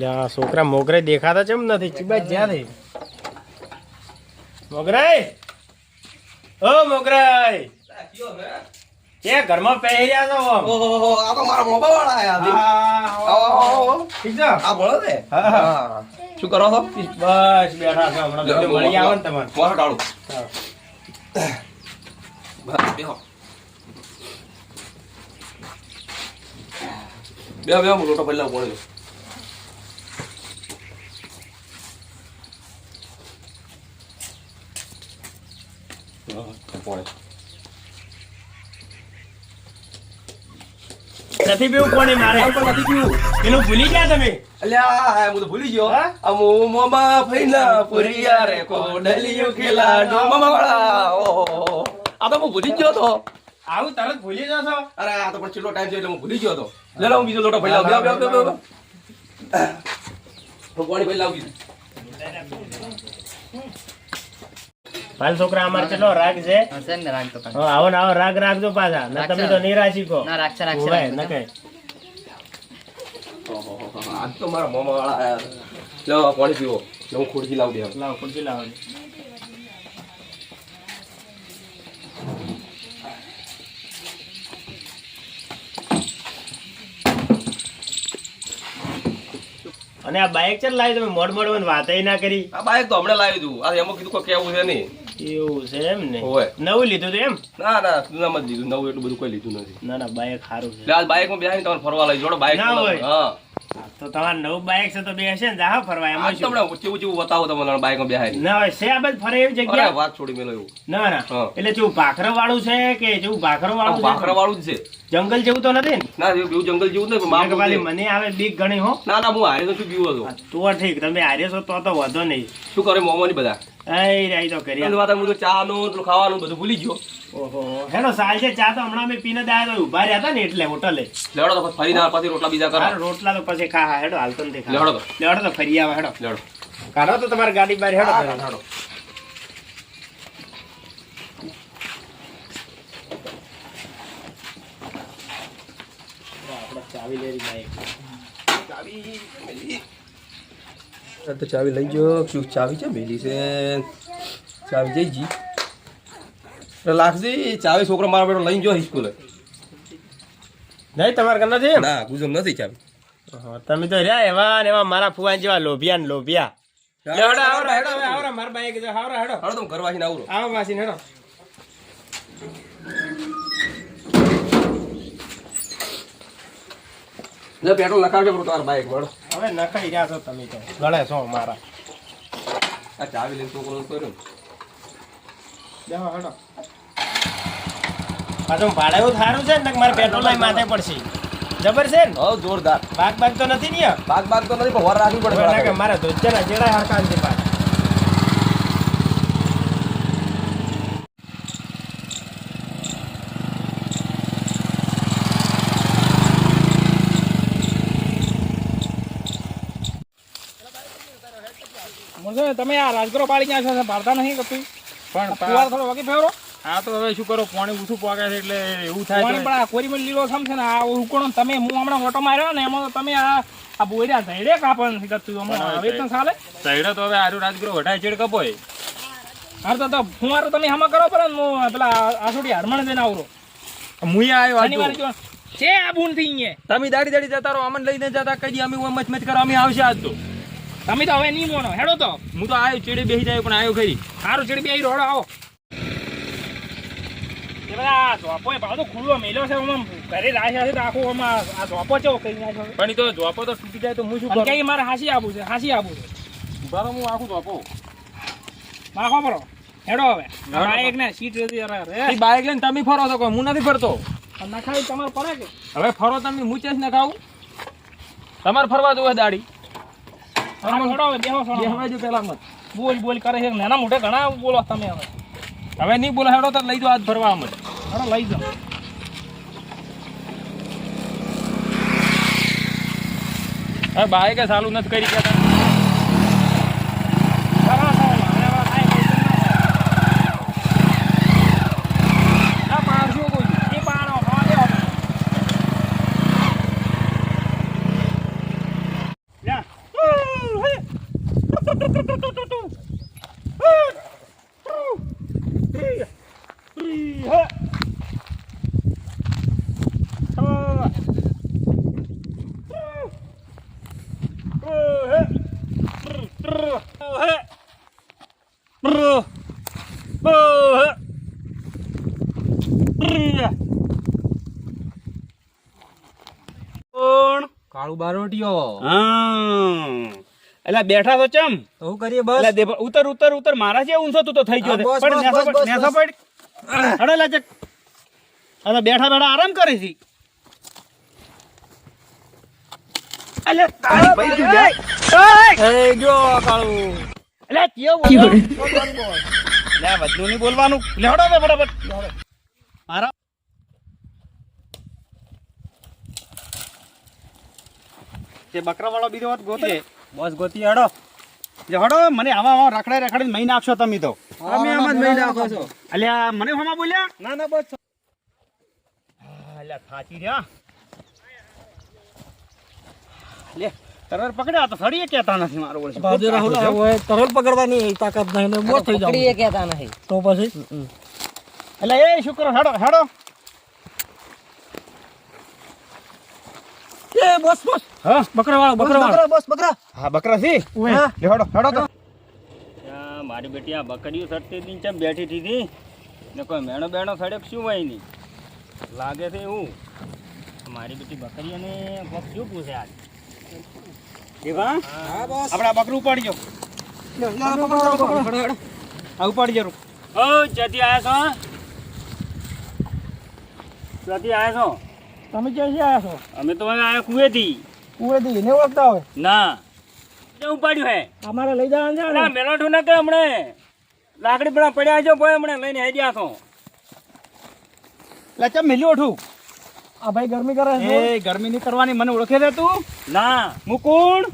લે છોકરા મોગરે દેખાતા ચેમ નથી? ચીબાઈ જ્યાં થઈ? મોગરાય ઓ મોગરાય કે ઘરમાં પહેર્યા છો ઓહો આ તો મારા મોબા વાળા આયા છે. આવો. ઠીક છે? આ બોલો દે હા. શું કરો છો? બસ બેઠા છો હમણાં. મળી આવે ને તમારે ટાળું. હા. બસ, બેહો. બે બે હું લોટો પહેલા લાવું, પાણી લો. હા, પાણી. નથી પીવું કોની મારે? પણ નથી પીવું. એનું ભૂલી ગયા તમે? અલ્યા હું તો ભૂલી ગયો. હા? આ મોમાં ફઈના પુરિયા રે મામા વાળા. ઓહો આ તો હું ભૂલી ગયો તો. આવું તરત ભૂલી જશો? અરે આ તો પણ છેલ્લો ટાઈમ છે એટલે હું ભૂલી ગયો તો. લે લો હું બીજો લોટો ભરી લાવું. બે બે બે બે પાણી ભરી લાવું મારા છોકરા અમાર કેટલો રાગ છે? કાંઈ. આવો ને આવો રાગ રાખજો પાછા. ના તમે તો નિરાશી કહો ના રાખશે રાખશે. ન કહે. આજ તો મારા મોમા વાળા લો પાણી પીવો લે હું ખુરશી લાવું બે લાવો ખુરશી લાવો. અને આ બાઇક ચાલ લાવી તમે મોડ મોડ વાત ના કરી. આ બાઈક તો હમણાં લાવી દઉં આ એમાં કીધું કોઈ કેવું છે નહીં. એવું છે એમ ને? નવું લીધું એમ? ના ના જૂનામાં જ લીધું. નવું એટલું બધું કોઈ લીધું નથી. ના ના બાઇક સારું છે. આજ બાઈકમાં બેસીને તમારે ફરવા લઈ જોડો બાઈક ના હોય. હા. તો તમારે નવું બાઇક છે તો બેસે ને જાહો ફરવા એમાં શું તમને ઊંચી ઊંચી બતાવો તમને બાઈકમાં બેહાય ના હોય સેબ જ ફરે એવી જગ્યા? વાત છોડી મેલો એવું. ના ના. એટલે જેવું ભાખરા વાળું છે કે જેવું ભાખરો વાળું ભાખરા વાળું જ છે. જંગલ જેવું તો નથી ને? ના એવું જંગલ જેવું નથી મેં કીધું, છે. મને આવે બીક ઘણી હો. ના ના હું હારે નથી પીવો હતો તો ઠીક તમે હારે છો તો તો વધો નહીં. શું કરે મોમોની બધા? રહી તો કરી. વાત હું તો ચા નું પેલું ખાવાનું બધું ભૂલી ગયો. ઓહો. હેલો સાલ છે ચા તો હમણાં મેં પીને દાયા તો ઊભા રહ્યા હતા ને એટલે હોટલે. લેવડો તો ફરી ના પાછી રોટલા બીજા કરો. રોટલા તો પછી ખા હેડો હાલતો નથી ખા. તો. લેવડો તો ફરી આવે હેડો. લેવડો. કાઢો તો તમારી ગાડી બહાર હેડો હા, તમે. કાઢો. આપણે ચાવી લેરી બાઈક. આ તો ચાવી લઈ ગયો શું ચાવી છે? મેલી છે. ચાવી જઈ જી. લાગશે. ચાવી છોકરો મારા બેટો લઈને જો સ્કૂલે નહીં તમારે ઘર નથી ના ગુજમ નથી ચાવી. તમે તો રહ્યા એવા ને એવા મારા ફુવા જેવા લોભિયા ને લોભિયા. હેડો હેડો હેડો મારા બાઈક છે હેડો હેડો હાલો તમે ઘર વાસીને આવરો આવો વાસીને હેડો. જો પેટ્રોલ નખાવજો પણ તાર બાઈક મળો હવે નખાઈ રહ્યા છો તમે તો. ગળે છો મારા આ ચાવી લઈને છોકરો કર્યો? બેહો હડો. પાછું ભાડે એવું સારું છે ને મારે પેટ્રોલ લઈ માથે પડશે. જબર છે ને? હો જોરદાર. બાગ બાગ તો નથી ને બાગ બાગ તો નથી પણ હોર રાખવી પડે મારા ધોજના જેડા હરખાન છે પાછા મુરઝો, તમે આ રાજગરો પાડી ગયા છો પાડતા નહીં કતું પણ ફુવાર થોડો વગી ફેરો હા તો હવે શું કરો પાણી ઉઠું પાકે છે એટલે એવું થાય પાણી પણ આ કોરીમાં લીલો સમશે ને આ ઉકળો તમે હું હમણાં ઓટો માર્યો ને એમાં તમે આ આ બોયડા ધૈડે કાપણ કરતું હમણાં હવે તો ચાલે. ધૈડે તો હવે આરું રાજગરો વઢાય ચેડ કપોય હાર તો ફુવારો તમે હમા કરો પર હું પેલા આસોડી હરમણ દઈને આવરો. મુયા આવ્યો આજ છે આ બૂન થઈ તમે દાડી દાડી જતા રહો અમને લઈને જતા કઈ અમે મચ મચ કરો અમે આવશે આજ તો. તમે તો હવે નહીં મોનો. હેડો તો. હું તો આવ્યો ચેડે બેસી જાય પણ આવ્યો ખરી. સારું ચેડી બેસી રોડો આવો. એ બધા ઝોપો ખુલ્લો મેલ્યો છે આમાં. ઘરે રાખ્યા છે તો આખું આમાં આ ઝોપો નાખ્યો પણ તો જોપો તો તૂટી જાય તો હું શું અને મારે હાસી આપું છે હાસી આપું છે. બરો હું આખું જોપો માખો પરો હેડો હવે. બાઈક ને સીટ રે બાઇક લઈને તમે ફરો છો કોઈ હું નથી ફરતો. નખાવી તમારે પડે કે? હવે ફરો તમે હું ચેસ ના ખાવું તમારે ફરવા જોવે દાડી. પેલા મત. બોલ બોલ કરે છે. નાના મોટે ઘણા બોલો તમે હવે. હવે નહીં બોલે હેડો તો લઈ જાઓ હાથ ફરવા અમે હેડો લઈ જાઓ. હવે બાઇકે ચાલુ નથી કરી કહેતા ખરા છો, હવે હવે કાંઈ ટેન્શન ના થાય. ના પાડશો કોઈ એ પાણો ખાવા દેવો તમે. લે. કોણ કાળું બારોટીયો હા. એટલે બેઠા તો ચમ? તો શું કરીએ એટલે ઉતર ઉતર ઉતર. મારા જે ઊંચો તું તો થઈ ગયો હા. બસ, બસ, નેસો પડ, નેસો પડ. અડે લાજક. અરે બેઠા બેઠા આરામ કરે છે. અલે તારી ભાઈ તું લે. એ જો કાળું. અલે કેવો બોલવાનું? લે વધુ નહીં બોલવાનું. લેડો બે ફટાફટ. મારા તે બકરા વાળો બીજો વાત ગોતે બસ ગોતી હડો. જે હડો મને આવા આવા રખડાઈ રખડીને મહી નાખશો તમે તો. તમે આમ જ મહી નાખો છો. અલ્યા મને હમણાં બોલ્યા? ના ના બસ. અલ્યા થાચી રહ્યા. લે તરર પકડ્યા તો ફરીએ કેતા નથી મારો ઓળખ બાજુ રાહુલ હવે તરલ પકડવાની તાકાત નહીં ને મોત થઈ જાવ પકડીએ કહેતા નહીં. તો પછી? એટલે એ શું કરો? હેડો હેડો. બસ બસ. હા? બકરા વાળો બકરા વાળો બસ બકરા. હા બકરા સી? હા. લે હેડો હેડો તો. મારી બેટી આ બકરીઓ સડતી હતી ચમ બેઠી હતી ને કોઈ મેણો બેણો સડે શું હોય નહીં લાગે છે એવું. મારી બેટી બકરીઓને બક શું પૂછે આજ? દેવા હા. બસ. આપણે બકરું ઉપાડજો. આ ઉપાડી જરૂર ઓ જતી આયા છો? જતી આયા છો? તમે ક્યાંથી આવ્યા છો? અમે તો હવે આયા કુવેથી કુવેથી એને ઓળખતા હોય? ના. તે ઉપાડ્યું હે. અમારે લઈ જવાનું છે ના? ને ના કે હમણે. લાકડી પણ પડ્યા છો ભાઈ હમણે લઈને આવી ગયા છો લચા મેલ્યું ઓઠું? આ ભાઈ ગરમી કરે છે. એ ગરમી ની કરવાની મને ઓળખે છે તું? ના. મુકુણ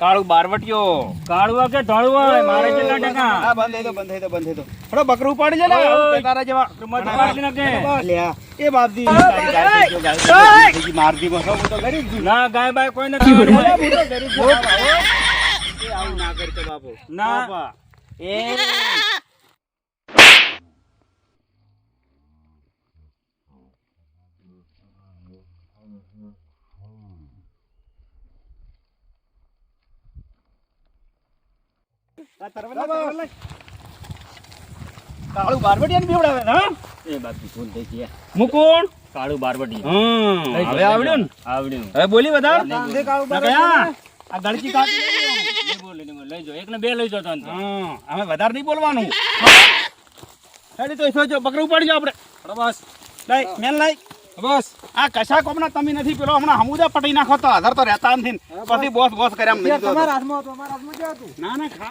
કાળું બારવટીયો કાળું કે ઢળું હોય? મારે કેટલા ટકા? હા બંધ થઈ દો બંધ થઈ દો બંધ થઈ દો થોડો બકરું પાડી લે ને. તારા જેવા ઉપાડી નાખે. લ્યા એ બાપજી તારી ગાય થઈ ગયો, ગાય થઈ ગયો, બીજી માર દી બસો હું તો ગરીબ છું. ના ગાય બાય કોઈ નથી ગરીબ આવું ના કરતો બાપુ ના એ. કાળું બારવટીયાને બીવડાવે હા? એ બાપજી ભૂલ થઈ ગઈ મુકુણ કાળું બારવટી. હવે આવડ્યું ને? આવડ્યું. હવે બોલી બધા આ કાઢી બોલે બોલે. લઈ જો. એક ને બે લઈ જો તને. હવે વધારે નહીં બોલવાનું. હેડી તો સોજો બકરું ઉપાડી જાઓ આપણે બસ. લઈ મેલ લઈ. બસ. આ કશા કોમના તમે નથી પેલો હમણાં હમુદા પટી નાખો તો આધાર તો રહેતા નથી. પછી બોસ. બોસ કર્યા એમ હાથમાં હતો હાથમાં ક્યાં હતું? ના ના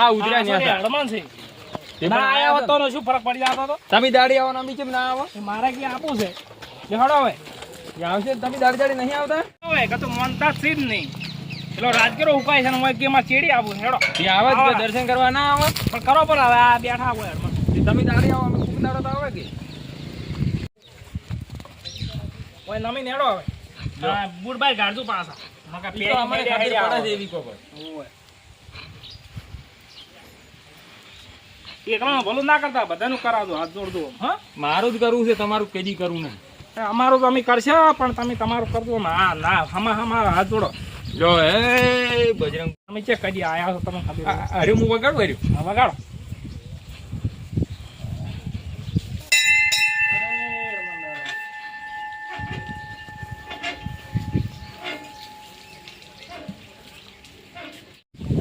આ ઉતર્યા ન્યા sorry, છે. ના આયા હોત તો નો શું ફરક પડી જતો તો તમે દાડી આવો ને અમે કેમ ના આવો? મારે કે આપવું છે? હળો હવે. આવશે તમે દાડી દાડી નહીં આવતા? હવે કે તો મનતા જ નહીં. પેલો રાજગીરો ઉપાય છે ને હું કે માં ચેડી આવું હેડો એ આવે જ દર્શન કરવા ના આવે? પણ કરો પણ હવે આ બેઠા હોય હળમણ. તમે દાડી આવો અમે ખૂબ દાડો તો આવે કે? ઓય નમી નેડો હવે. હા ગાડજો પાછા. મકા પેરી ખાતર હેડી પડે આવો. એવી કોકો. એકલાનું ભલું ના કરતા બધાનું કરાવજો હાથ જોડજો હા. મારું જ કરવું છે તમારું કદી કરવું નહીં. અમારું તો અમે કરશે પણ તમે તમારું કરજો. ના હા ના હમા હમા હાથ જોડો. જો એ બજરંગ તમે ચેક કરી આયા છો તમે અરે હું વગાડું હર્યું હા, વગાડો.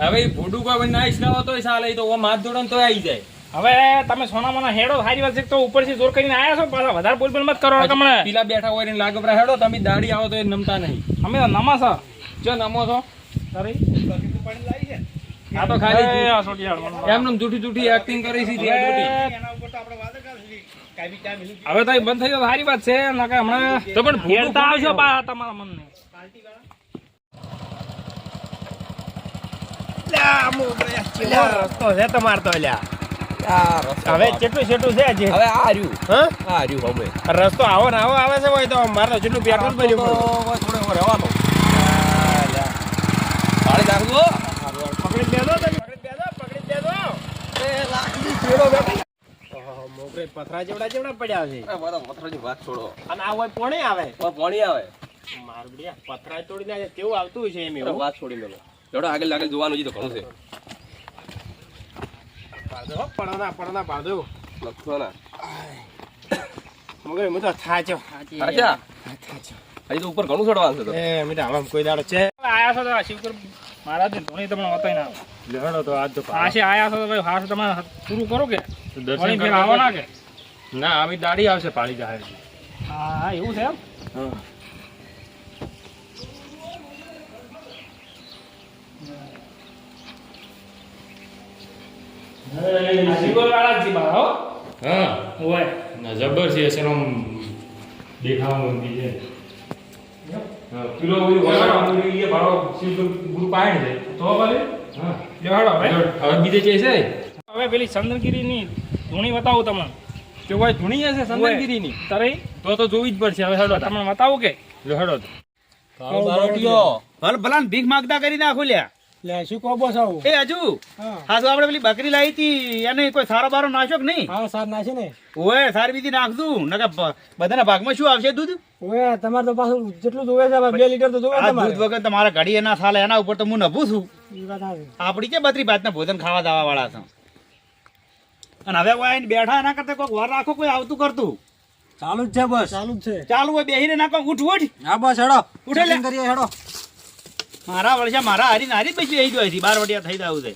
હવે ઈ કોઈ નાઈશ ના હોતો ચાલે તો ઓમ હાથ તો આવી જાય. હવે તમે સોના મને હેડો સારી વાત છે કે તો ઉપરથી જોર કરીને આયા છો? પાછા વધારે બોલ બોલ મત કરો તમને પીલા બેઠા હોય ને લાગે પરા હેડો તમે દાઢી આવો તો એ નમતા નહીં. અમે તો નમા છો. જો નમો છો? તારી? આ તો ખાલી. એમને જૂઠી જૂઠી એક્ટિંગ કરી છે. હવે તો બંધ થઈ ગયો સારી વાત છે હમણાં તો પણ ભૂલતા આવશો તમારા મનને. રસ્તો છે તમારે તો હવે કેટલું છેટું છે હજી? હવે આ રહ્યું. હા? આ રહ્યું હવે. રસ્તો આવો ને આવો આવે છે ભાઈ તો મારે તો જેટલું પેટ્રોલ ભર્યું થોડો એવો રહેવાનો. ભાડે નાખજો. પકડી દેજો પકડી દેજો પકડી દેજો પથરા જેવડા જેવડા પડ્યા છે. અરે મારા મથરાની વાત છોડો. અને આ હોય પોણે આવે. પણ આવે. મારું પથરા તોડી નાખે કેવું આવતું હોય છે એમ વાત છોડી મેલો. જોડો આગળ આગળ જોવાનું છે તો ઘણું છે. પડોના પડોના પાડો લખતો ના મગર હું તો થાચો અચ્છા હજી તો ઉપર ઘણું ચડવાનું છે એ મીઠા આમાં કોઈ દાડો છે? આયા છો તો શિવકર મહારાજ ને ધોની તમને વતાઈ ના આવે. તો આજ તો પાછે આયા છો તો ભાઈ હાશ તમારે પૂરું કરો કે? દર્શન કરવા આવો ના કે? ના આવી દાડી આવશે પાડી જાય હા હા, એવું છે એમ? આ શિવકર વાળા જી બા, હો. હા ઓય ના જબર છે એનો દેખાવાનું મંદિર છે હા, પેલો ઓલી વગાડવા એ ભાડો શિવપુર ગુરુ પાયણ છે તો ભલે હા લેવાડો હવે બીજે છે છે હવે પેલી ચંદ્રગીરીની ધૂણી બતાવું તમને. જો ભાઈ ધૂણી હશે સંદનગીરીની તારે? તો તો જોવી જ પડશે હવે હેડો તમને બતાવું કે? હેડો ભલ ભલાન ભીખ માગતા કરી નાખો લ્યા. લે શું કહો બોસ એ હજુ હા. હા તો આપણે પેલી બકરી લાવી હતી એને કોઈ સારો બારો નાખ્યો કે નહીં? હા સાર નાખી ને. ઓય સારી બીજી નાખશું નકર બધાના ભાગમાં શું આવશે દૂધ? ઓએ તમારે તો પાછું જેટલું જોવે છે બે લીટર તો જોવે તમારે. દૂધ વગર તમારા ઘડી એના સાલે એના ઉપર તો હું નભું છું. આપડી કે બત્રી ભાતના ભોજન ખાવા દાવા વાળા છે? અને હવે કોઈ બેઠા એના કરતા કોઈક વાર રાખો કોઈ આવતું કરતું. ચાલુ જ છે બસ. ચાલુ જ છે. ચાલુ હોય બેહીને નાખો ઉઠ ઉઠ. હા બસ હેડો. ઉઠે કરીએ હેડો. મારા વર્ષે મારા હારી નારી બેસી બેસી જાય છે બાર વટિયા થઈ જવું છે.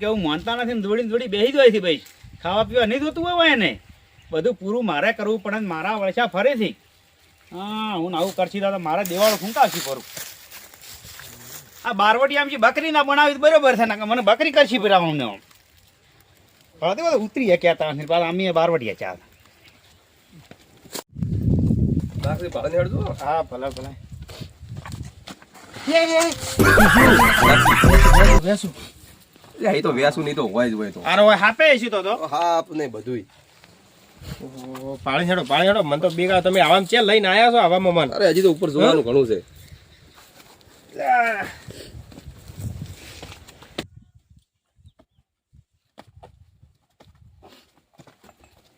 કેવું માનતા નથી ને દોડીને દોડી બેસી જાય છે ભાઈ. ખાવા પીવા નહીં જોતું હોય એને. બધું પૂરું મારે કરવું પડે મારા વર્ષા ફરીથી. હા હું આવું કરશી તો મારે દેવાળો ફૂંકાવશી ફરું. આ બારવટી આમ છે બકરી ના બનાવી તો બરોબર છે ના મને બકરી કરશી પેલા અમને આમ. તો બધા ઉતરી ગયા હતા નથી પાછા અમે બારવટીયા ચાલ. હા ભલે ભલે. લે, એ તો વ્યાસું નહીં તો હોય જ હોય તો. આરો હોય હાપે છે તો તો. હા નહીં બધું પાણી હેડો પાણી હેડો. મને તો બેગા તમે આવામાં છે લઈને આયા છો આવામાં મન અરે હજી તો ઉપર જોવાનું ઘણું છે.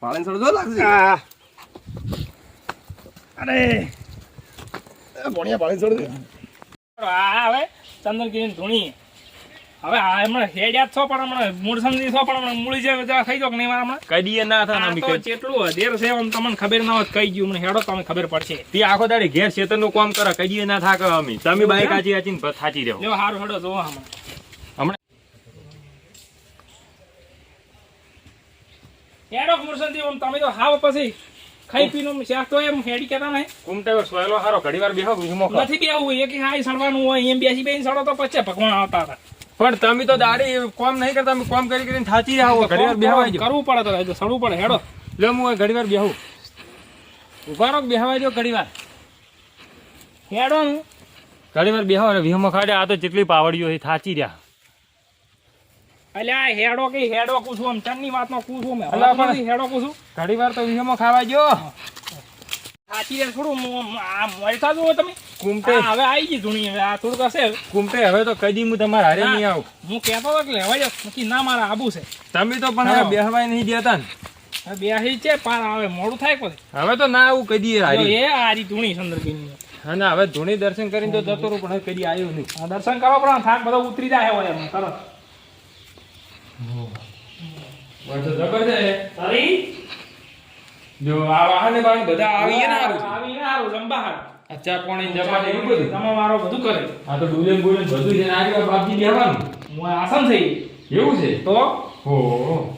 પાણી ચડજો લાગશે? અરે ભણિયા પાણી ચડજો આ હવે ચંદ્રગીરી ધૂણી હવે આ હમણાં હેડ્યા છો પણ હમણાં મૂળ સમજી છો પણ હમણાં મૂળી જે ખાઈ જાઓ કે નહીં મારા હમણાં કદીએ ના થાય તો જેટલું અધેર છે આમ તમને ખબર ના હોત કઈ ગયું મને હેડો તમે ખબર પડશે. તે આખો દાડી ઘેર શેતરનું કામ કરે કદીએ ના થાક અમે. તમે બાઈક આચી આચીને થાચી રહ્યો લ્યો હારું હેડો જોવો હમણાં. હમણાં હેડો મુરસનથી આમ તમે તો હાવ પછી ખાઈ પીને તો એમ હેડી કહેતા નહીં. કુમટે સોયલો હારો ઘડીવાર બેહો વીમો. નથી બેવું એક હાય સડવાનું હોય એમ બેસી બેસી સડો તો પછી ભગવાન આવતા હતા. પણ તમે તો દાડી કોમ નહીં કરતા તમે કોમ કરી કરીને થાચી રહ્યા હો ઘડીવાર બેહવાય કરવું પડે તો સડવું પડે હેડો. લો હું ઘડીવાર બેહું. ઊભા રહો બેહવાય જો ઘડીવાર. હેડો હું. ઘડીવાર બેહો વીમો ખાડે આ તો જેટલી પાવડીઓ હોય થાચી રહ્યા. અલ્યા હેડો કે હેડો કુછું આમ ચણની વાતનો મેં. પણ- તો ખાવા જો સાચી રે થોડું આ મળતા જુઓ તમે. કુમટે. હવે આવી ગઈ ધૂણી હવે આ થોડુંક હશે. કુમટે હવે તો કદી હું તમારે હારે નહીં આવું. હું કહેતો હતો કે લેવાય જાવ ના મારા આબુ છે. તમે તો પણ બેહવાય નહીં દેતા ને. બેસી છે પાર હવે મોડું થાય પછી. હવે તો ના આવું કદી હારી. એ હારી ધૂણી ચંદ્રગીરી અને હવે ધૂણી દર્શન કરીને તો જતો રહું પણ કદી આવ્યો નહીં. દર્શન કરવા પણ થાક બધો ઉતરી જાય તરત. પણ તો જબર છે. તારી? જો આ વાહને બાહને બધા આવીએ ને હારું. આવી ને આવું લંબા હાર. અચ્છા પાણી જમા એવું બધું. તમે મારો બધું કરે. આ તો ડુલેન ગુલેન બધું છે ને આ રીતે બાપજી બેહવાનું. હું આસાન થઈ એવું છે? તો? હો.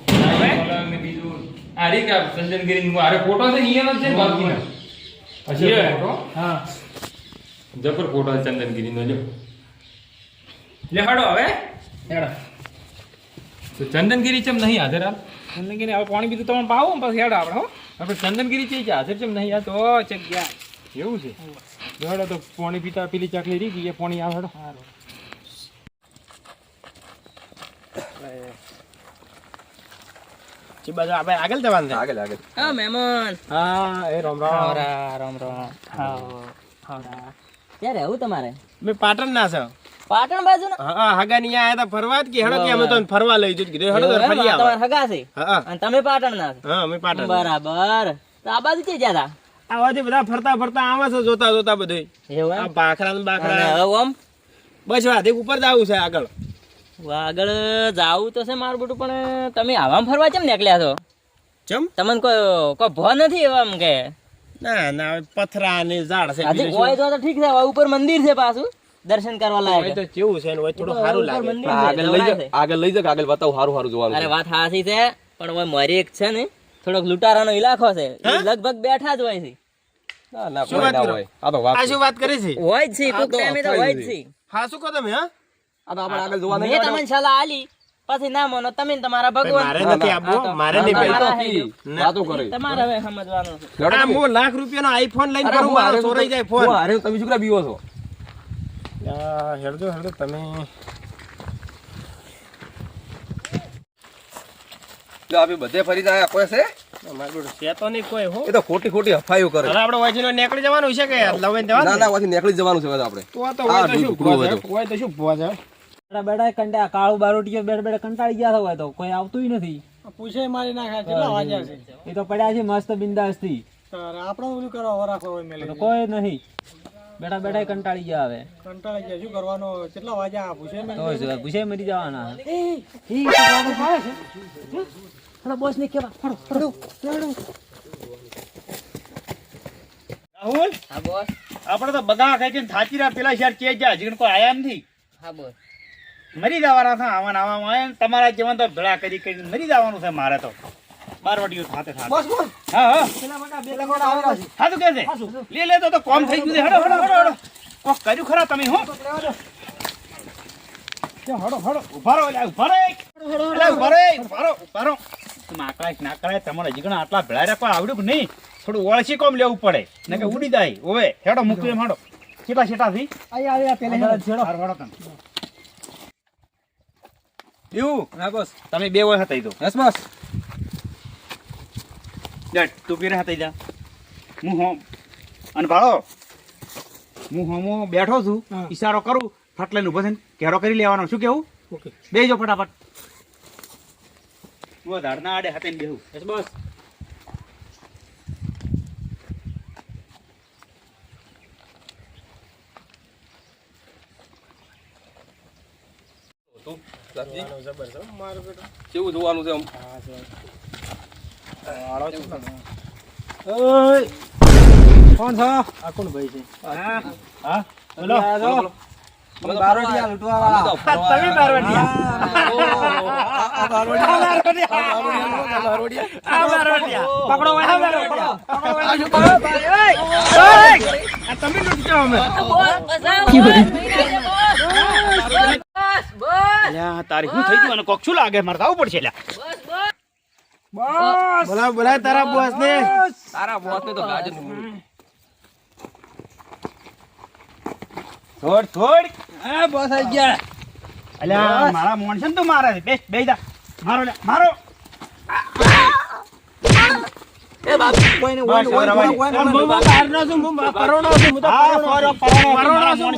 ને બીજું. આ રે કે નું આરે ફોટો છે અહીંયા છે ને બાપજીનો. અચ્છા ફોટો? હા. જબર ફોટો છે ચંદનગીરીનો લ્યો. લે હડો હવે. હેડો. તો ચંદનગીરી ચમ નહીં હાજર હાલ? ચંદનગીરી હવે પાણી બીજું તમને પાવો પછી હેડ આપણે હો. આપણે ચંદનગીરી છે હાજર ચમ નહીં? હાલ તો ચેક ગયા એવું છે? હેડો તો પાણી પીતા પેલી ચાકલી રહી ગઈ એ પાણી આવે હેડો. ચી બાજુ આપણે આગળ જવાનું છે? આગળ આગળ. હા મહેમાન. હા એ રામ રામ. રામ રામ. ક્યાં રહેવું તમારે? મેં પાટણ ના છે. પાટણ બાજુ હા હગા ની આયા હતા ફરવા કે હેડો કે અમે તો ફરવા લઈ જઈએ કીધું હેડો ફરી આવો તમારે હગા છે? હા અને તમે પાટણ ના હા અમે પાટણ બરાબર. તો આ બાજુ ક્યાં ગયા આવાથી બધા ફરતા ફરતા આવે છે જોતા જોતા બધે. એવું આ બાખરા ને બાખરા હવે ઓમ? બસ વાધી ઉપર જાવું છે આગળ. આગળ જાવું તો છે મારું બધું પણ તમે આવામ ફરવા કેમ નીકળ્યા છો? ચમ? તમને કોઈ કોઈ ભો નથી એવા એમ કે? ના ના પથરા ને ઝાડ છે હજી તો તો ઠીક છે ઉપર મંદિર છે પાછું. દર્શન કરવા હોય લાયક તો કેવું છે ને થોડું સારું લાગે. આગળ લઈ જા આગળ લઈ જા આગળ બતાવું સારું સારું જોવાનું અરે વાત હાસી છે પણ હવે મારી એક છે ને થોડોક લૂંટારાનો ઇલાકો છે. લગભગ બેઠા જ હોય છે. ના ના કોઈ ના હોય. આ તો વાત આ શું વાત કરી છે? હોય છે તો ટાઈમે તો હોય છે. છે. હા શું કહો તમે હા? આ તો આપણે આગળ જોવાનું મેં તમને સલાહ આલી પછી ના માનો તમે તમારા ભગવાન. મારે નથી ના, આપવું મારે નહીં ભાઈ. મારા નથી. હે વાતો કરે. તમારે હવે સમજવાનું છે. આ તમે. લાખ રૂપિયાનો આઈફોન લઈને અરે મારો ચોરાઈ જાય ફોન. તમે શું બીવો છો? આ હેડજો હેડજો તમે જો બધે ફરી જાય કોઈ છે? અમારે બધું છે તો નહીં કોઈ હો. એ તો ખોટી ખોટી હફાઈઓ કરે. હવે આપણે વાંચીને નીકળી જવાનું છે કે લવાઈને જવાનું? ના ના પછી નીકળી જવાનું છે હવે આપણે. તો તો હોય તો શું ટુકડું હોય તો. શું ભોવા છે? બેઠા બેઠા કાળું બારોટીઓ બેઠા બેઠા કંટાળી ગયા હોય તો કોઈ આવતું નથી. પૂછે મારી નાખ્યા કેટલા વાગ્યા છે? એ તો પડ્યા છે મસ્ત બિંદાસથી આપણે બધું કરવા રાખો તો કોઈ નહીં બેઠા બેઠા કંટાળી ગયા હવે કંટાળી ગયા શું કરવાનો કેટલા વાગ્યા પૂછે તો પૂછે મરી જવાના બોસ ને કેવા રાહુલ હા બોસ આપણે તો બગા ખાઈ ખાઈને થાકી રહ્યા પેલા શહેર કે જ્યાં હજી કોઈ આયા નથી હા બોસ મરી જવાના છે આવા ને આવામાં તમારા જીવન તો ભેળા કરી કરીને મરી જવાનું છે મારે તો બારવટીઓ થાતે થાતે બોસ બોસ. હા હા. પેલા બટા બે લગોડા આવેલા છે. હા તો કે છે લે લે તો તો કોમ થઈ ગયું છે. હેડો હેડો હેડો હેડો. કોક કર્યું ખરા તમે હો. હડો હડો. ઊભા રહો એટલે ઊભા રહો એટલે ઊભા રહો ઊભા રહો ઊભા રહો. તમે આકળા તમારે જીગણા આટલા ભેળા રાખવા આવડ્યું કે નહીં? થોડું ઓળસી કોમ લેવું પડે. ને કે ઉડી જાય. ઓવે હેડો મૂકવું એમ હેડો. કેટલા છેટા થી પેલા તમે. એવું. હા બસ. તમે બે હોય હતા તો. બસ બસ. જા તું પીરે હાથે જા. હું હો અને ભાળો હું હોમો બેઠો છું ઈશારો કરું ફાટલે ઊભો થઈને ઘેરો કરી લેવાનો. શું કેવું? ઓકે. બેજો ફટાફટ. હું ધાડના આડે હાથે બેહું. બસ કેવું જોવાનું છે કોણ તારી શું થઈ ગયું? કોક શું લાગે? મારે તો આવવું પડશે અલ્યા બોલા બોલા તારા બોસ ને તારા બોસ ને તો ગાજર થોડ થોડ. હા બોસ આવી ગયા. અલ્યા મારા મોણ છે ને તું મારે. બેસ બેસ જા. મારો લે મારો. એ બાપ કોઈ ને રવા દે. ઓય હું બહાર બહારનો છું હું પરોણો છું હું તો પરોણો સોરો,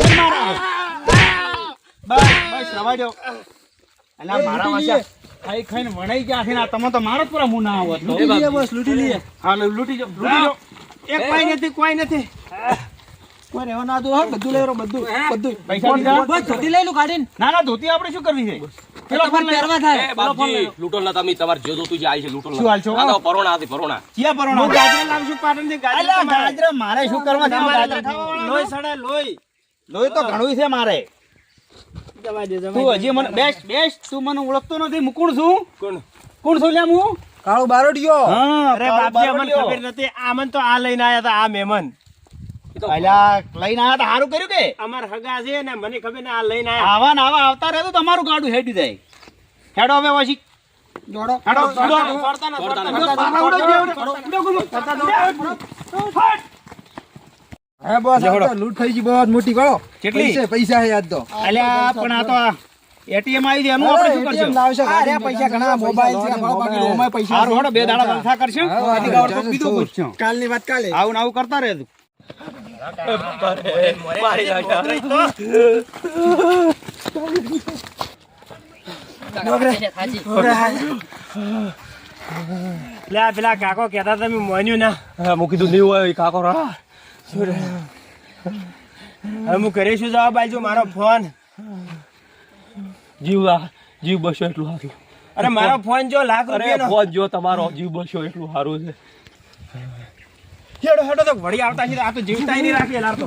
છું. મારે. બસ બસ રવા દો અલ્યા મારા વાંચા ખાઈ ખાઈને વણાઈ ગયા છે ને તમે તો મારો જ પૂરા મું ના આવત. તો. લૂંટી લઈએ બસ લૂટી લઈએ હા લો, લૂંટી જાઓ લૂંટી જાઓ. એક કોઈ નથી કોઈ નથી. કોઈ રહેવા ના દો હા બધું લઈ બધું બધું. પૈસા? બસ ધોતી લઈ લો કાઢીને ના ના ધોતી આપણે શું કરવી છે? પેલો ફોન પહેરવા થાય. લૂંટણ ના તમે તમારે જે જોતું જે આવી છે લૂંટણ શું હાલ છો? ના પરોણા હતી પરોણા. ક્યાં પરણો? હું ગાજર લાવશું પાટણથી ગાજર અલ્યા તમારે. મારે શું કરવા છે? તમારે લોહી સડે તો ઘણું છે મારે. જવા દે, તું હજી મને બેસ્ટ બેસ્ટ તું મને ઓળખતો નથી હું કોણ છું કોણ? કોણ છું લ્યા હું કાળો બારોડિયો હા અરે બાપજી અમને ખબર નથી આ મને તો આ લઈને આયા હતા આ મહેમાન અલ્યા લઈને આયા તો સારું કર્યું કે અમાર હગા છે ને મને ખબર ને આ લઈને આયા આવા ને આવા આવતા રહે તો તમારું ગાડું હેડી જાય હેડો હવે હેડો ફરતા ના, ફરતા ના, ફરતા ઉડો, ઉડો, ઉડો, હે બોસ આ લૂંટ થઈ ગઈ બહુ મોટી ગળો કેટલી? પૈસા પૈસા હે યાદ તો. અલ્યા પણ આ તો એટીએમ આવી જાય એનું આપણે શું કરશું? લાવશે અરે પૈસા ઘણા મોબાઈલ છે આપણો બાકી ઓમાં પૈસા સારું હેડો બે દાડા બંધા કરશું. અધિક આવડે તો બીજું પૂછશું. કાલની વાત કાલે. આવું ને આવું કરતા રહે તું. પેલા કાકો કેતા તમે માન્યું ના. હા, મૂકી કીધું નહીં હોય કાકો રા. હવે હું ઘરે શું જવાબ આવજો મારો ફોન. જીવ જીવ બસો એટલું સારું. અરે મારો ફોન જો લાખ રૂપિયાનો. ફોન જો તમારો જીવ બસો એટલું સારું છે. હેડો હેડો તો વળી આવતા છે. આ તો જીવતા નહીં રાખીએ લાર તો.